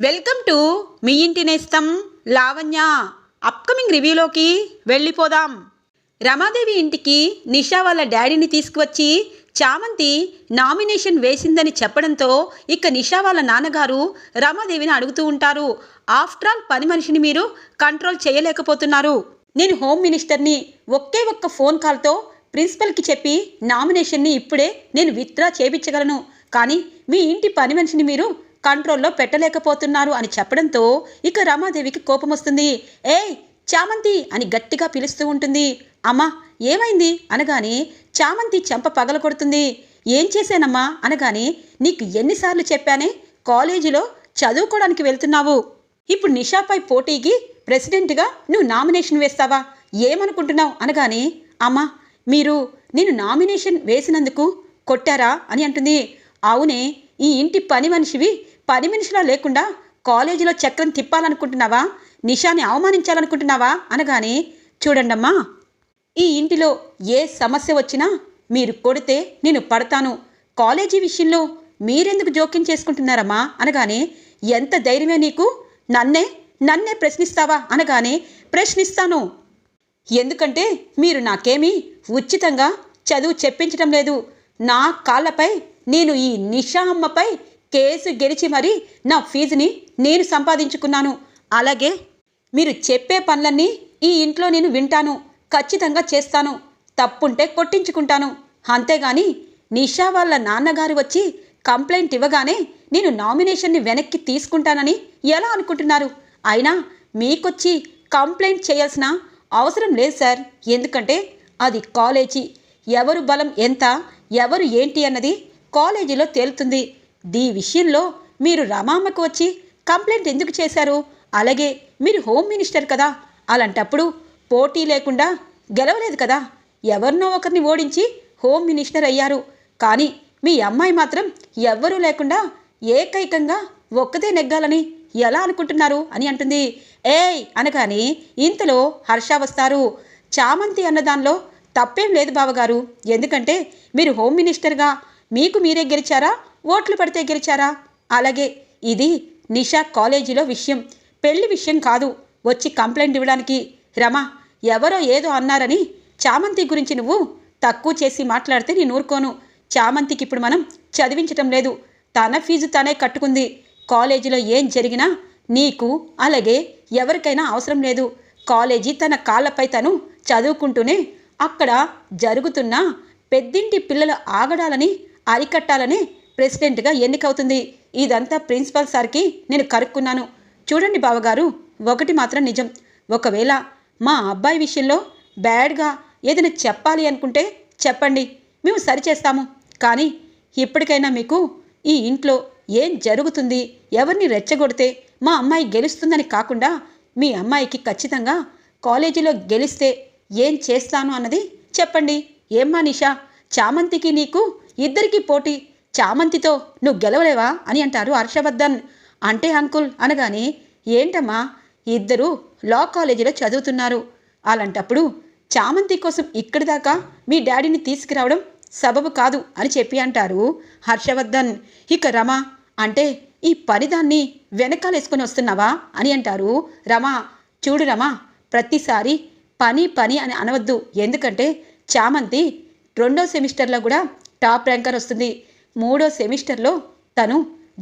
Welcome to me ఇంటి నేస్తం Lavanya. Upcoming రివ్యూలోకి వెళ్ళిపోదాం. రమాదేవి ఇంటికి నిషా వాళ్ళ డాడీని తీసుకువచ్చి చామంతి నామినేషన్ వేసిందని చెప్పడంతో ఇక నిషా వాళ్ళ నాన్నగారు రమాదేవిని అడుగుతూ ఉంటారు. ఆఫ్టర్ ఆల్ పని మనిషిని మీరు కంట్రోల్ చేయలేకపోతున్నారు. నేను హోమ్ మినిస్టర్ని ఒకే ఒక్క ఫోన్ కాల్తో ప్రిన్సిపల్కి చెప్పి నామినేషన్ని ఇప్పుడే నేను విత్డ్రా చేపించగలను. కానీ మీ ఇంటి పని మనిషిని మీరు కంట్రోల్లో పెట్టలేకపోతున్నారు అని చెప్పడంతో ఇక రమాదేవికి కోపం వస్తుంది. ఏయ్ చామంతి అని గట్టిగా పిలుస్తూ ఉంటుంది. అమ్మా ఏమైంది? అనగానే చామంతి చెంప పగల కొడుతుంది. ఏం చేశానమ్మా? అనగానే నీకు ఎన్నిసార్లు చెప్పానే? కాలేజీలో చదువుకోవడానికి వెళ్తున్నావు. ఇప్పుడు నిషాపై పోటీకి ప్రెసిడెంట్గా నువ్వు నామినేషన్ వేస్తావా? ఏమనుకుంటున్నావు? అనగానే అమ్మా మీరు నేను నామినేషన్ వేసినందుకు కొట్టారా? అని అంటుంది. అవునే ఈ ఇంటి పని మనిషివి పని నిమిషాలు లేకుండా కాలేజీలో చక్రం తిప్పాలనుకుంటున్నావా? నిషాని అవమానించాలనుకుంటున్నావా? అనగానే చూడండమ్మా ఈ ఇంటిలో ఏ సమస్య వచ్చినా మీరు కొడితే నేను పడతాను. కాలేజీ విషయంలో మీరెందుకు జోక్యం చేసుకుంటున్నారమ్మా? అనగానే ఎంత ధైర్యమే నీకు? నన్నే నన్నే ప్రశ్నిస్తావా? అనగానే ప్రశ్నిస్తాను. ఎందుకంటే మీరు నాకేమీ ఉచితంగా చదువు చెప్పించడం లేదు. నా కాళ్ళపై నేను ఈ నిషా అమ్మపై కేసు గెలిచి మరి నా ఫీజుని నేను సంపాదించుకున్నాను. అలాగే మీరు చెప్పే పనులన్నీ ఈ ఇంట్లో నేను వింటాను. ఖచ్చితంగా చేస్తాను. తప్పుంటే కొట్టించుకుంటాను. అంతేగాని నిషా వాళ్ళ నాన్నగారు వచ్చి కంప్లైంట్ ఇవ్వగానే నేను నామినేషన్ని వెనక్కి తీసుకుంటానని ఎలా అనుకుంటున్నారు? అయినా మీకొచ్చి కంప్లైంట్ చేయాల్సిన అవసరం లేదు సార్. ఎందుకంటే అది కాలేజీ. ఎవరు బలం ఎంత ఎవరు ఏంటి అన్నది కాలేజీలో తేలుతుంది. దీ విషయంలో మీరు రామామ్మకు వచ్చి కంప్లైంట్ ఎందుకు చేశారు? అలాగే మీరు హోమ్ మినిస్టర్ కదా? అలాంటప్పుడు పోటీ లేకుండా గెలవలేదు కదా? ఎవరినో ఒకరిని ఓడించి హోమ్ మినిస్టర్ అయ్యారు. కానీ మీ అమ్మాయి మాత్రం ఎవ్వరూ లేకుండా ఏకైకంగా ఒక్కదే నెగ్గాలని ఎలా అనుకుంటున్నారు అని అంటుంది. ఏయ్ అనగానే ఇంతలో హర్ష వస్తారు. చామంతి అన్నదానిలో తప్పేం లేదు బావగారు. ఎందుకంటే మీరు హోమ్ మినిస్టర్గా మీకు మీరే గెలిచారా? ఓట్లు పడితే గెలిచారా? అలాగే ఇది నిషా కాలేజీలో విషయం. పెళ్ళి విషయం కాదు. వచ్చి కంప్లైంట్ ఇవ్వడానికి. రమా ఎవరో ఏదో అన్నారని చామంతి గురించి నువ్వు తక్కువ చేసి మాట్లాడితే నేను ఊరుకోను. చామంతికి ఇప్పుడు మనం చదివించటం లేదు. తన ఫీజు తనే కట్టుకుంది. కాలేజీలో ఏం జరిగినా నీకు అలాగే ఎవరికైనా అవసరం లేదు. కాలేజీ తన కాళ్ళపై తను చదువుకుంటూనే అక్కడ జరుగుతున్న పెద్దింటి పిల్లల ఆగడాలని అరికట్టాలని ప్రెసిడెంట్గా ఎన్నికవుతుంది. ఇదంతా ప్రిన్సిపల్ సార్కి నేను కరుక్కున్నాను. చూడండి బావగారు ఒకటి మాత్రం నిజం. ఒకవేళ మా అబ్బాయి విషయంలో బ్యాడ్గా ఏదైనా చెప్పాలి అనుకుంటే చెప్పండి. మేము సరిచేస్తాము. కానీ ఇప్పటికైనా మీకు ఈ ఇంట్లో ఏం జరుగుతుంది ఎవరిని రెచ్చగొడితే మా అమ్మాయి గెలుస్తుందని కాకుండా మీ అమ్మాయికి ఖచ్చితంగా కాలేజీలో గెలిస్తే ఏం చేస్తాను అన్నది చెప్పండి. ఏమ్మా నిషా చామంతికి నీకు ఇద్దరికీ పోటీ చామంతితో నువ్వు గెలవలేవా? అని అంటారు హర్షవర్ధన్. అంటే అంకుల్ అనగానే ఏంటమ్మా ఇద్దరు లా కాలేజీలో చదువుతున్నారు. అలాంటప్పుడు చామంతి కోసం ఇక్కడి దాకా మీ డాడీని తీసుకురావడం సబబు కాదు అని చెప్పి అంటారు హర్షవర్ధన్. ఇక రమ అంటే ఈ పనిదాన్ని వెనకాలేసుకొని వస్తున్నావా? అని అంటారు రమ. చూడు రమ ప్రతిసారి పని పని అని అనవద్దు. ఎందుకంటే చామంతి రెండో సెమిస్టర్లో కూడా టాప్ ర్యాంకర్ వస్తుంది. మూడో సెమిస్టర్లో తను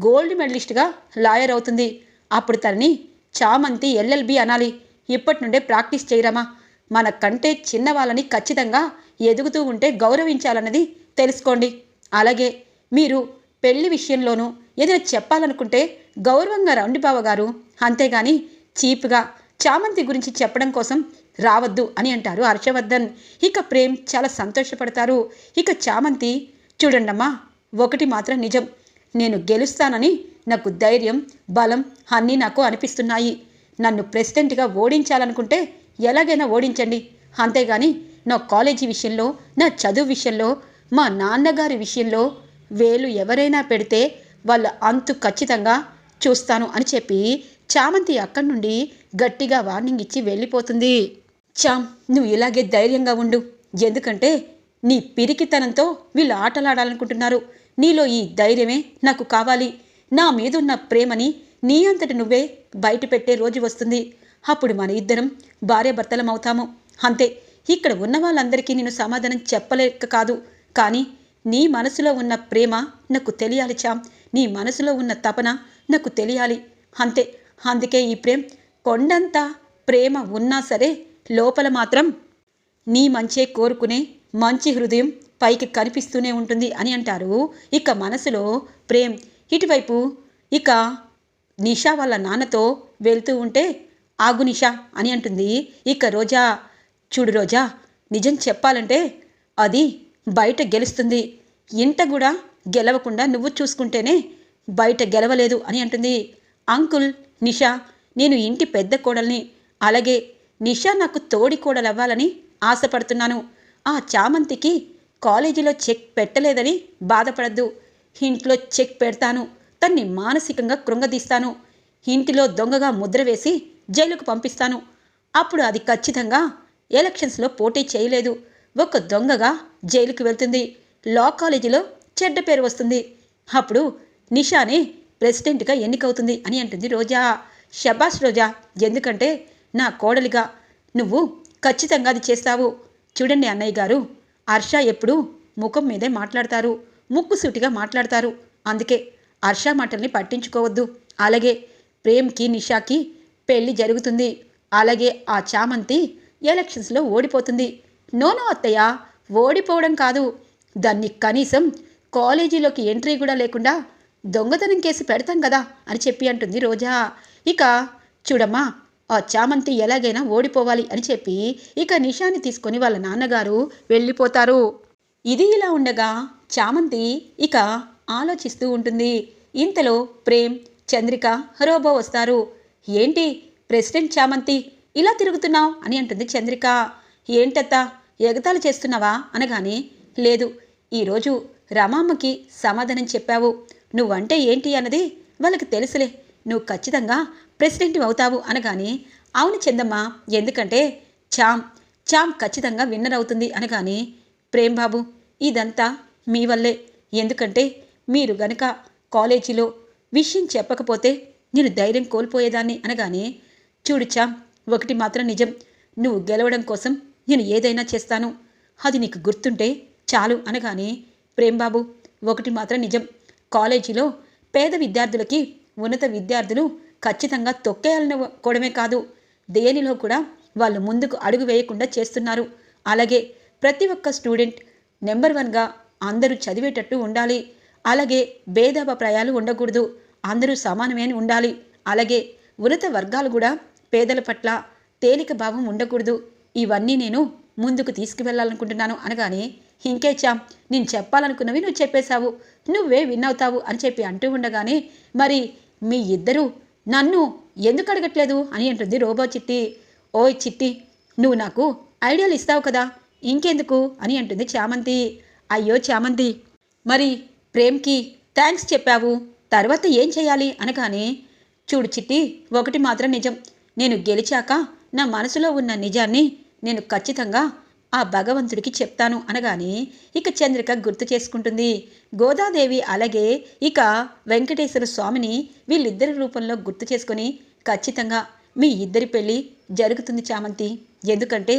గోల్డ్ మెడలిస్ట్గా లాయర్ అవుతుంది. అప్పుడు తనని చామంతి ఎల్ఎల్బి అనాలి. ఇప్పటి నుండే ప్రాక్టీస్ చేయరమా? మన కంటే చిన్న వాళ్ళని ఖచ్చితంగా ఎదుగుతూ ఉంటే గౌరవించాలన్నది తెలుసుకోండి. అలాగే మీరు పెళ్ళి విషయంలోనూ ఏదైనా చెప్పాలనుకుంటే గౌరవంగా రండి బావగారు. అంతేగాని చీప్గా చామంతి గురించి చెప్పడం కోసం రావద్దు అని అంటారు హర్షవర్ధన్. ఇక ప్రేమ్ చాలా సంతోషపడతారు. ఇక చామంతి చూడండమ్మా ఒకటి మాత్రం నిజం. నేను గెలుస్తానని నాకు ధైర్యం బలం అన్నీ నాకు అనిపిస్తున్నాయి. నన్ను ప్రెసిడెంట్గా ఓడించాలనుకుంటే ఎలాగైనా ఓడించండి. అంతేగాని నా కాలేజీ విషయంలో నా చదువు విషయంలో మా నాన్నగారి విషయంలో వేలు ఎవరైనా పెడితే వాళ్ళ అంతు ఖచ్చితంగా చూస్తాను అని చెప్పి చామంతి అక్కడి నుండి గట్టిగా వార్నింగ్ ఇచ్చి వెళ్ళిపోతుంది. చామ్ నువ్వు ఇలాగే ధైర్యంగా ఉండు. ఎందుకంటే నీ పిరికితనంతో వీళ్ళు ఆటలాడాలనుకుంటున్నారు. నీలో ఈ ధైర్యమే నాకు కావాలి. నా మీదున్న ప్రేమని నీ అంతటి నువ్వే బయట పెట్టే రోజు వస్తుంది. అప్పుడు మన ఇద్దరం భార్యాభర్తలం అవుతాము అంతే ఇక్కడ ఉన్న వాళ్ళందరికీ నేను సమాధానం చెప్పలేక కాదు. కానీ నీ మనసులో ఉన్న ప్రేమ నాకు తెలియాలి చామ్ నీ మనసులో ఉన్న తపన నాకు తెలియాలి. అంతే అందుకే ఈ ప్రేమ్ కొండంత ప్రేమ ఉన్నా సరే లోపల మాత్రం నీ మంచే కోరుకునే మంచి హృదయం పైకి కనిపిస్తూనే ఉంటుంది అని అంటారు. ఇక మనసులో ప్రేమ్ ఇటువైపు ఇక నిషా వాళ్ళ నాన్నతో వెళ్తూ ఉంటే ఆగు నిషా అని అంటుంది. ఇక రోజా చూడు రోజా నిజం చెప్పాలంటే అది బయట గెలుస్తుంది. ఇంట కూడా గెలవకుండా నువ్వు చూసుకుంటేనే బయట గెలవలేదు అని అంటుంది. అంకుల్ నిషా నేను ఇంటి పెద్ద కోడల్ని అలాగే నిషా నాకు తోడి కోడలవ్వాలని ఆశపడుతున్నాను. ఆ చామంతికి కాలేజీలో చెక్ పెట్టలేదని బాధపడద్దు. ఇంట్లో చెక్ పెడతాను. తన్ని మానసికంగా కృంగదీస్తాను. ఇంటిలో దొంగగా ముద్ర వేసి జైలుకు పంపిస్తాను. అప్పుడు అది ఖచ్చితంగా ఎలక్షన్స్లో పోటీ చేయలేదు. ఒక దొంగగా జైలుకు వెళ్తుంది. లా కాలేజీలో చెడ్డ పేరు వస్తుంది. అప్పుడు నిషానే ప్రెసిడెంట్గా ఎన్నికవుతుంది అని అంటుంది రోజా. షబాష్ రోజా ఎందుకంటే నా కోడలిగా నువ్వు ఖచ్చితంగా అది చేస్తావు. చూడండి అన్నయ్య గారు హర్ష ఎప్పుడూ ముఖం మీదే మాట్లాడతారు. ముక్కుసూటిగా మాట్లాడతారు. అందుకే హర్ష మాటల్ని పట్టించుకోవద్దు. అలాగే ప్రేమ్కి నిషాకి పెళ్ళి జరుగుతుంది. అలాగే ఆ చామంతి ఎలక్షన్స్లో ఓడిపోతుంది. నోనో అత్తయ్య ఓడిపోవడం కాదు. దాన్ని కనీసం కాలేజీలోకి ఎంట్రీ కూడా లేకుండా దొంగతనం కేసు పెడతాం కదా అని చెప్పి అంటుంది రోజా. ఇక చూడమ్మా ఆ చామంతి ఎలాగైనా ఓడిపోవాలి అని చెప్పి ఇక నిషాని తీసుకొని వాళ్ళ నాన్నగారు వెళ్ళిపోతారు. ఇది ఇలా ఉండగా చామంతి ఇక ఆలోచిస్తూ ఉంటుంది. ఇంతలో ప్రేమ్ చంద్రిక హరోబో వస్తారు. ఏంటి ప్రెసిడెంట్ చామంతి ఇలా తిరుగుతున్నావు అని అంటుంది చంద్రిక. ఏంటత్తా ఎగతాలు చేస్తున్నావా అనగానే లేదు ఈరోజు రమామ్మకి సమాధానం చెప్పావు. నువ్వంటే ఏంటి అన్నది వాళ్ళకి తెలుసులే. నువ్వు ఖచ్చితంగా ప్రెసిడెంట్ అవుతావు అనగానే అవును చందమ్మ ఎందుకంటే చామ్ చామ్ ఖచ్చితంగా విన్నర్ అవుతుంది అనగానే ప్రేమ్ బాబు ఇదంతా మీ వల్లే. ఎందుకంటే మీరు గనక కాలేజీలో విషయం చెప్పకపోతే నేను ధైర్యం కోల్పోయేదాన్ని అనగానే చూడు చామ్ ఒకటి మాత్రం నిజం. నువ్వు గెలవడం కోసం నేను ఏదైనా చేస్తాను. అది నీకు గుర్తుంటే చాలు అనగానే ప్రేమ్ బాబు ఒకటి మాత్రం నిజం. కాలేజీలో పేద విద్యార్థులకి ఉన్నత విద్యార్థులు ఖచ్చితంగా తొక్కేయాలనుకోవడమే కాదు దేనిలో కూడా వాళ్ళు ముందుకు అడుగు వేయకుండా చేస్తున్నారు. అలాగే ప్రతి ఒక్క స్టూడెంట్ నెంబర్ వన్గా అందరూ చదివేటట్టు ఉండాలి. అలాగే భేదాభిప్రాయాలు ఉండకూడదు. అందరూ సమానమే అని ఉండాలి. అలాగే ఉన్నత వర్గాలు కూడా పేదల పట్ల తేలిక భావం ఉండకూడదు. ఇవన్నీ నేను ముందుకు తీసుకువెళ్ళాలనుకుంటున్నాను అనగానే ఇంకేచా నేను చెప్పాలనుకున్నవి నువ్వు చెప్పేశావు. నువ్వే విన్ అవుతావు అని చెప్పి అంటూ ఉండగానే మరి మీ ఇద్దరూ నన్ను ఎందుకు అడగట్లేదు అని అంటుంది రోబో చిట్టి. ఓయ్ చిట్టి నువ్వు నాకు ఐడియాలు ఇస్తావు కదా ఇంకెందుకు అని అంటుంది చామంతి. అయ్యో చామంతి మరి ప్రేమ్కి థ్యాంక్స్ చెప్పావు తర్వాత ఏం చేయాలి అనగానే చూడు చిట్టి ఒకటి మాత్రం నిజం నేను గెలిచాక నా మనసులో ఉన్న నిజాన్ని నేను ఖచ్చితంగా ఆ భగవంతుడికి చెప్తాను అనగానే ఇక చంద్రిక గుర్తు చేసుకుంటుంది. గోదాదేవి అలాగే ఇక వెంకటేశ్వర స్వామిని వీళ్ళిద్దరి రూపంలో గుర్తు చేసుకొని ఖచ్చితంగా మీ ఇద్దరి పెళ్ళి జరుగుతుంది చామంతి. ఎందుకంటే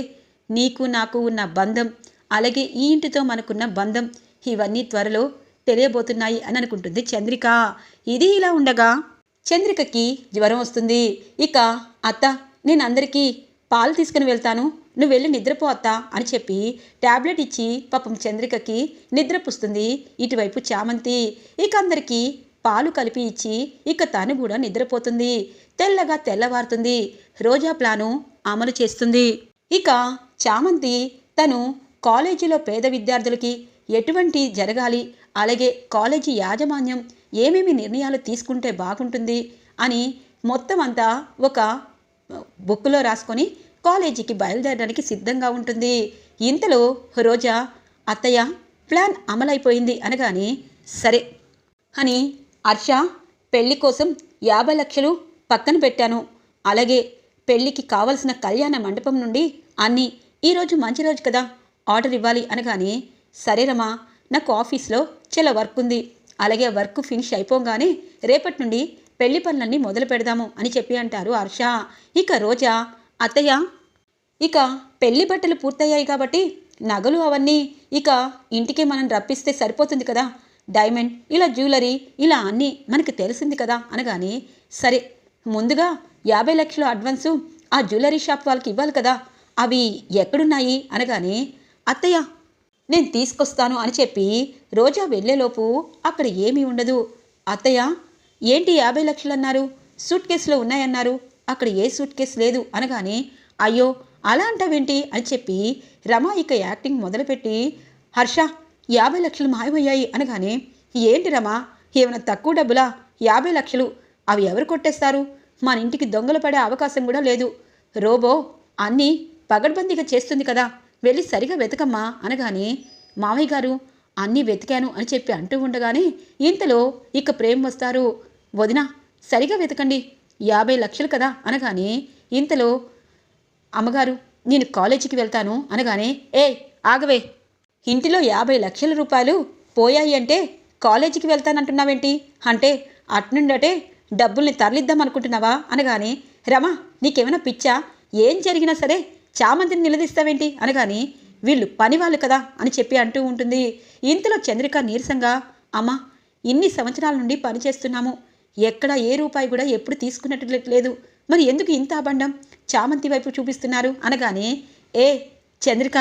నీకు నాకు ఉన్న బంధం అలాగే ఈ ఇంటితో మనకున్న బంధం ఇవన్నీ త్వరలో తెలియబోతున్నాయి అని అనుకుంటుంది చంద్రిక. ఇది ఇలా ఉండగా చంద్రికకి జ్వరం వస్తుంది. ఇక అత్త నేను అందరికీ పాలు తీసుకుని వెళ్తాను. నువ్వు వెళ్ళి నిద్రపోతా అని చెప్పి ట్యాబ్లెట్ ఇచ్చి పాపం చంద్రికకి నిద్రపుస్తుంది. ఇటువైపు చామంతి ఇక అందరికీ పాలు కలిపి ఇచ్చి ఇక తను కూడా నిద్రపోతుంది. తెల్లగా తెల్లవారుతుంది. రోజా ప్లాను అమలు చేస్తుంది. ఇక చామంతి తను కాలేజీలో పేద విద్యార్థులకి ఎటువంటి జరగాలి అలాగే కాలేజీ యాజమాన్యం ఏమేమి నిర్ణయాలు తీసుకుంటే బాగుంటుంది అని మొత్తం అంతా ఒక బుక్లో రాసుకొని కాలేజీకి బయలుదేరడానికి సిద్ధంగా ఉంటుంది. ఇంతలో రోజా అత్తయ్య ప్లాన్ అమలైపోయింది అనగానే సరే అని హర్ష పెళ్ళి కోసం యాభై లక్షలు పక్కన పెట్టాను. అలాగే పెళ్ళికి కావలసిన కళ్యాణ మండపం నుండి అన్నీ ఈరోజు మంచి రోజు కదా ఆర్డర్ ఇవ్వాలి అనగానే సరేరమ్మా నాకు ఆఫీస్లో చాలా వర్క్ ఉంది. అలాగే వర్క్ ఫినిష్ అయిపోగానే రేపటి నుండి పెళ్ళి పనులన్నీ మొదలు పెడదాము అని చెప్పి అంటారు హర్ష. ఇక రోజా అత్తయ్య ఇక పెళ్ళి బట్టలు పూర్తయ్యాయి కాబట్టి నగలు అవన్నీ ఇక ఇంటికి మనం రప్పిస్తే సరిపోతుంది కదా. డైమండ్ ఇలా జ్యువెలరీ ఇలా అన్నీ మనకి తెలిసింది కదా అనగానే సరే ముందుగా యాభై లక్షల అడ్వాన్సు ఆ జ్యువెలరీ షాప్ వాళ్ళకి ఇవ్వాలి కదా. అవి ఎక్కడున్నాయి అనగానే అత్తయ్య నేను తీసుకొస్తాను అని చెప్పి రోజా వెళ్ళేలోపు అక్కడ ఏమీ ఉండదు. అత్తయ్య ఏంటి యాభై లక్షలు అన్నారు? సూట్ కేసులో ఉన్నాయన్నారు. అక్కడ ఏ సూట్ కేసు లేదు అనగానే అయ్యో అలా అంటావేంటి అని చెప్పి రమ ఇక యాక్టింగ్ మొదలుపెట్టి హర్ష యాభై లక్షలు మాయమయ్యాయి అనగానే ఏంటి రమా ఏమైనా తక్కువ డబ్బులా? యాభై లక్షలు. అవి ఎవరు కొట్టేస్తారు? మన ఇంటికి దొంగలు పడే అవకాశం కూడా లేదు. రోబో అన్నీ పగడ్బందీగా చేస్తుంది కదా. వెళ్ళి సరిగా వెతకమ్మా అనగానే మామయ్య గారు అన్నీ వెతికాను అని చెప్పి అంటూ ఉండగానే ఇంతలో ఇక ప్రేమ్ వస్తారు. వదిన సరిగా వెతకండి. యాభై లక్షలు కదా అనగానే ఇంతలో అమ్మగారు నేను కాలేజీకి వెళ్తాను అనగానే ఏ ఆగవే. ఇంటిలో యాభై లక్షల రూపాయలు పోయాయి అంటే కాలేజీకి వెళ్తానంటున్నావేంటి? అంటే అట్నుండటే డబ్బుల్ని తరలిద్దాం అనుకుంటున్నావా అనగానే రమా నీకేమైనా పిచ్చా? ఏం జరిగినా సరే చామంతిని నిలదీస్తావేంటి? అనగానే వీళ్ళు పనివాళ్ళు కదా అని చెప్పి అంటూ ఉంటుంది. ఇంతలో చంద్రిక నీరసంగా అమ్మా ఇన్ని సంవత్సరాల నుండి పనిచేస్తున్నాము. ఎక్కడ ఏ రూపాయి కూడా ఎప్పుడు తీసుకున్నట్టు లేదు. మరి ఎందుకు ఇంత అబండం చామంతి వైపు చూపిస్తున్నారు అనగానే ఏ చంద్రిక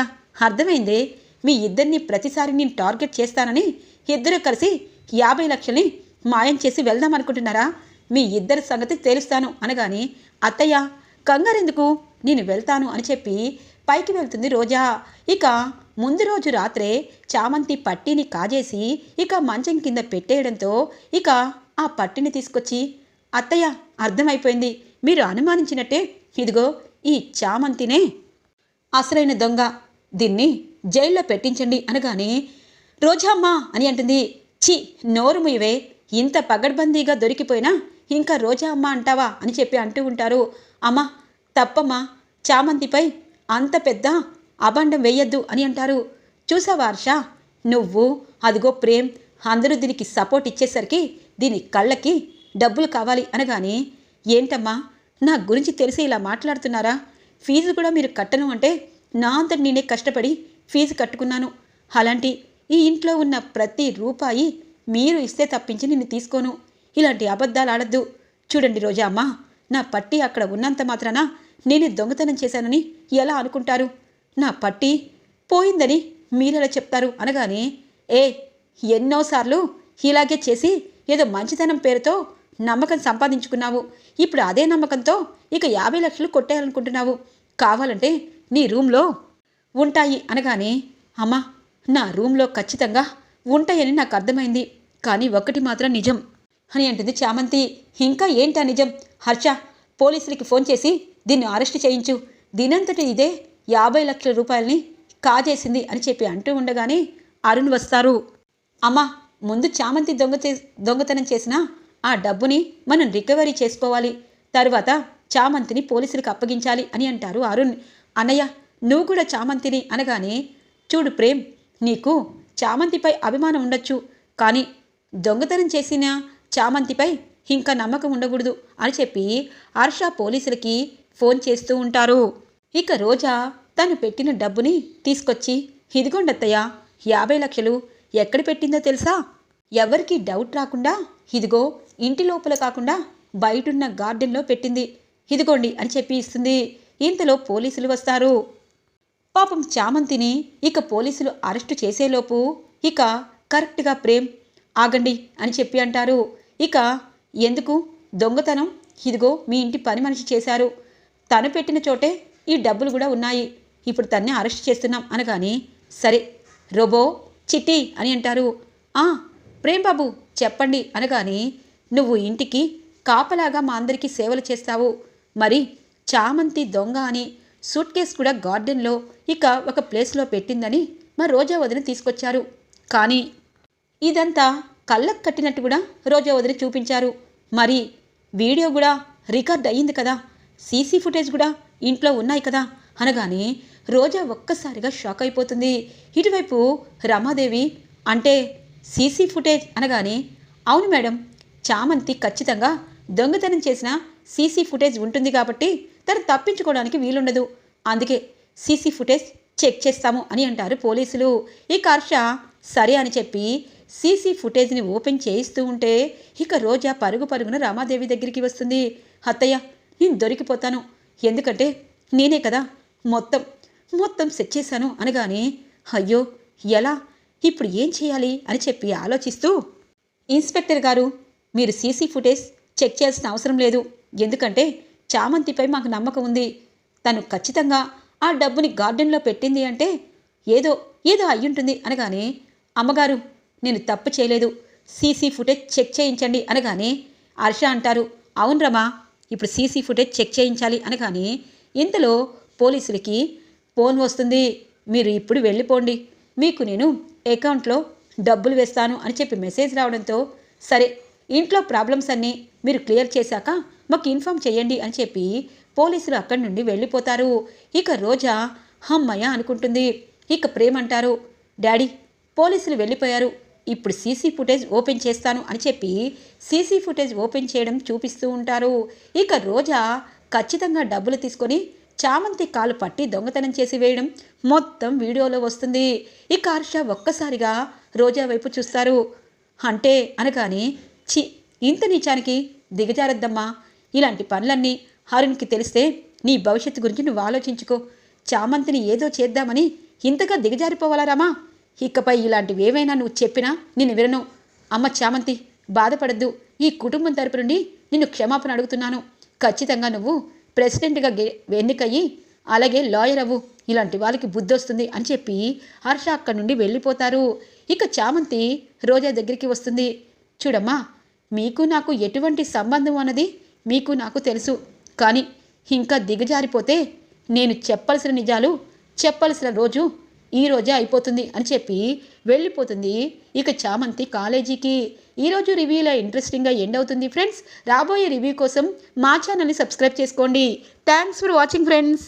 అర్థమైందే మీ ఇద్దరిని ప్రతిసారి నేను టార్గెట్ చేస్తానని ఇద్దరు కలిసి యాభై లక్షల్ని మాయం చేసి వెళ్దాం అనుకుంటున్నారా మీ ఇద్దరి సంగతి తేలుస్తాను అనగానే అత్తయ్య కంగారెందుకు? నేను వెళ్తాను అని చెప్పి పైకి వెళ్తుంది రోజా. ఇక ముందు రోజు రాత్రే చామంతి పట్టీని కాజేసి ఇక మంచం కింద పెట్టేయడంతో ఇక ఆ పట్టిని తీసుకొచ్చి అత్తయ్య అర్థమైపోయింది. మీరు అనుమానించినట్టే ఇదిగో ఈ చామంతినే. అసలైన దొంగ దీన్ని జైల్లో పెట్టించండి అనగానే రోజామ్మ అని అంటుంది. చి నోరు ముయ్యవే ఇంత పగడ్బందీగా దొరికిపోయినా ఇంకా రోజా అమ్మ అంటావా? అని చెప్పి అంటూ ఉంటారు. అమ్మా తప్పమ్మా చామంతిపై అంత పెద్ద అబండం వేయద్దు అని అంటారు. చూసావా హర్ష నువ్వు అదిగో ప్రేమ్ అందరూ దీనికి సపోర్ట్ ఇచ్చేసరికి దీని కళ్ళకి డబ్బులు కావాలి అనగానే ఏంటమ్మా నా గురించి తెలిసి ఇలా మాట్లాడుతున్నారా? ఫీజు కూడా మీరు కట్టను అంటే నా అంతటి నేనే కష్టపడి ఫీజు కట్టుకున్నాను. అలాంటి ఈ ఇంట్లో ఉన్న ప్రతి రూపాయి మీరు ఇస్తే తప్పించి నిన్ను తీసుకోను. ఇలాంటి అబద్ధాలు ఆడద్దు. చూడండి రోజా అమ్మా నా పట్టి అక్కడ ఉన్నంత మాత్రాన నేను దొంగతనం చేశానని ఎలా అనుకుంటారు? నా పట్టి పోయిందని మీరెలా చెప్తారు అనగానే ఏ ఎన్నోసార్లు ఇలాగే చేసి ఏదో మంచితనం పేరుతో నమ్మకం సంపాదించుకున్నావు. ఇప్పుడు అదే నమ్మకంతో ఇక యాభై లక్షలు కొట్టేయాలనుకుంటున్నావు. కావాలంటే నీ రూమ్లో ఉంటాయి అనగానే అమ్మా నా రూమ్లో ఖచ్చితంగా ఉంటాయని నాకు అర్థమైంది. కానీ ఒక్కటి మాత్రం నిజం. అని అంటుంది చామంతి. ఇంకా ఏంటా నిజం? హర్ష పోలీసులకి ఫోన్ చేసి దీన్ని అరెస్ట్ చేయించు. దీనంతటి ఇదే యాభై లక్షల రూపాయలని కాజేసింది అని చెప్పి అంటూ ఉండగానే అరుణ్ వస్తారు. అమ్మా ముందు చామంతి దొంగ చే దొంగతనం చేసిన ఆ డబ్బుని మనం రికవరీ చేసుకోవాలి. తర్వాత చామంతిని పోలీసులకు అప్పగించాలి అని అంటారు అరుణ్. అన్నయ్య నువ్వు కూడా చామంతిని అనగానే చూడు ప్రేమ్ నీకు చామంతిపై అభిమానం ఉండొచ్చు. కానీ దొంగతనం చేసిన చామంతిపై ఇంకా నమ్మకం ఉండకూడదు అని చెప్పి హర్ష పోలీసులకి ఫోన్ చేస్తూ ఉంటారు. ఇక రోజా తను పెట్టిన డబ్బుని తీసుకొచ్చి ఇదిగోండత్తయ్య యాభై లక్షలు ఎక్కడ పెట్టిందో తెలుసా? ఎవరికీ డౌట్ రాకుండా ఇదిగో ఇంటి లోపల కాకుండా బయటున్న గార్డెన్లో పెట్టింది. ఇదిగోండి అని చెప్పి ఇస్తుంది. ఇంతలో పోలీసులు వస్తారు. పాపం చామంతిని ఇక పోలీసులు అరెస్టు చేసేలోపు ఇక కరెక్ట్గా ప్రేమ్ ఆగండి అని చెప్పి అంటారు. ఇక ఎందుకు? దొంగతనం? ఇదిగో మీ ఇంటి పని మనిషి చేశారు. తను పెట్టిన చోటే ఈ డబ్బులు కూడా ఉన్నాయి. ఇప్పుడు తన్ని అరెస్ట్ చేస్తున్నాం అనగానే సరే రోబో చిట్టి అని అంటారు. ఆ ప్రేమ్ బాబు చెప్పండి అనగానే నువ్వు ఇంటికి కాపలాగా మా అందరికీ సేవలు చేస్తావు. మరి చామంతి దొంగ అని సూట్ కేస్ కూడా గార్డెన్లో ఇక ఒక ప్లేస్లో పెట్టిందని మా రోజా వదిన తీసుకొచ్చారు. కానీ ఇదంతా కళ్ళకు కట్టినట్టు కూడా రోజా వదిన చూపించారు. మరి వీడియో కూడా రికార్డ్ అయ్యింది కదా. సీసీ ఫుటేజ్ కూడా ఇంట్లో ఉన్నాయి కదా అనగానే రోజా ఒక్కసారిగా షాక్ అయిపోతుంది. ఇటువైపు రమాదేవి అంటే సీసీ ఫుటేజ్ అనగానే అవును మేడం చామంతి ఖచ్చితంగా దొంగతనం చేసిన సీసీ ఫుటేజ్ ఉంటుంది కాబట్టి తను తప్పించుకోవడానికి వీలుండదు. అందుకే సీసీ ఫుటేజ్ చెక్ చేస్తాము అని అంటారు పోలీసులు. ఇక హర్ష సరే అని చెప్పి సీసీ ఫుటేజ్ని ఓపెన్ చేయిస్తూ ఉంటే ఇక రోజా పరుగు పరుగున రామాదేవి దగ్గరికి వస్తుంది. అత్తయ్య నేను దొరికిపోతాను. ఎందుకంటే నేనే కదా మొత్తం మొత్తం సెట్ చేశాను అనగానే అయ్యో ఎలా? ఇప్పుడు ఏం చేయాలి? అని చెప్పి ఆలోచిస్తూ ఇన్స్పెక్టర్ గారు మీరు సీసీ ఫుటేజ్ చెక్ చేయాల్సిన అవసరం లేదు. ఎందుకంటే చామంతిపై మాకు నమ్మకం ఉంది. తను ఖచ్చితంగా ఆ డబ్బుని గార్డెన్లో పెట్టింది అంటే ఏదో ఏదో అయ్యుంటుంది అనగానే అమ్మగారు నేను తప్పు చేయలేదు. సీసీ ఫుటేజ్ చెక్ చేయించండి అనగానే హర్ష అంటారు. అవును రమా ఇప్పుడు సీసీ ఫుటేజ్ చెక్ చేయించాలి అనగానే ఇంతలో పోలీసులకి ఫోన్ వస్తుంది. మీరు ఇప్పుడు వెళ్ళిపోండి. మీకు నేను అకౌంట్లో డబ్బులు వేస్తాను అని చెప్పి మెసేజ్ రావడంతో సరే ఇంట్లో ప్రాబ్లమ్స్ అన్నీ మీరు క్లియర్ చేశాక మాకు ఇన్ఫామ్ చేయండి అని చెప్పి పోలీసులు అక్కడి నుండి వెళ్ళిపోతారు. ఇక రోజా హమ్మయ్య అనుకుంటుంది. ఇక ప్రేమ అంటారు డాడీ పోలీసులు వెళ్ళిపోయారు. ఇప్పుడు సీసీ ఫుటేజ్ ఓపెన్ చేస్తాను అని చెప్పి సీసీ ఫుటేజ్ ఓపెన్ చేయడం చూపిస్తూ ఉంటారు. ఇక రోజా ఖచ్చితంగా డబ్బులు తీసుకొని చామంతి కాలు పట్టి దొంగతనం చేసి వేయడం మొత్తం వీడియోలో వస్తుంది. ఇక హర్ష ఒక్కసారిగా రోజా వైపు చూస్తారు. అంటే అనగానే చి ఇంత నీచానికి దిగజారద్దమ్మా. ఇలాంటి పనులన్నీ హరుణ్కి తెలిస్తే నీ భవిష్యత్తు గురించి నువ్వు ఆలోచించుకో. చామంతిని ఏదో చేద్దామని ఇంతగా దిగజారిపోవాలా రామా? ఇకపై ఇలాంటివి ఏవైనా నువ్వు చెప్పినా నేను వినను. అమ్మ చామంతి బాధపడద్దు. ఈ కుటుంబం తరపు నుండి నిన్ను క్షమాపణ అడుగుతున్నాను. ఖచ్చితంగా నువ్వు ప్రెసిడెంట్గా ఎన్నికయ్యి అలాగే లాయర్ అవ్వు. ఇలాంటి వాళ్ళకి బుద్ధి వస్తుంది అని చెప్పి హర్ష అక్కడి నుండి వెళ్ళిపోతారు. ఇక చామంతి రోజా దగ్గరికి వస్తుంది. చూడమ్మా మీకు నాకు ఎటువంటి సంబంధం అన్నది మీకు నాకు తెలుసు. కానీ ఇంకా దిగజారిపోతే నేను చెప్పాల్సిన నిజాలు చెప్పాల్సిన రోజు ఈ రోజే అయిపోతుంది అని చెప్పి వెళ్ళిపోతుంది ఇక చామంతి కాలేజీకి. ఈరోజు రివ్యూలో ఇంట్రెస్టింగ్గా ఎండ్ అవుతుంది ఫ్రెండ్స్. రాబోయే రివ్యూ కోసం మా ఛానల్ని సబ్స్క్రైబ్ చేసుకోండి. Thanks for watching friends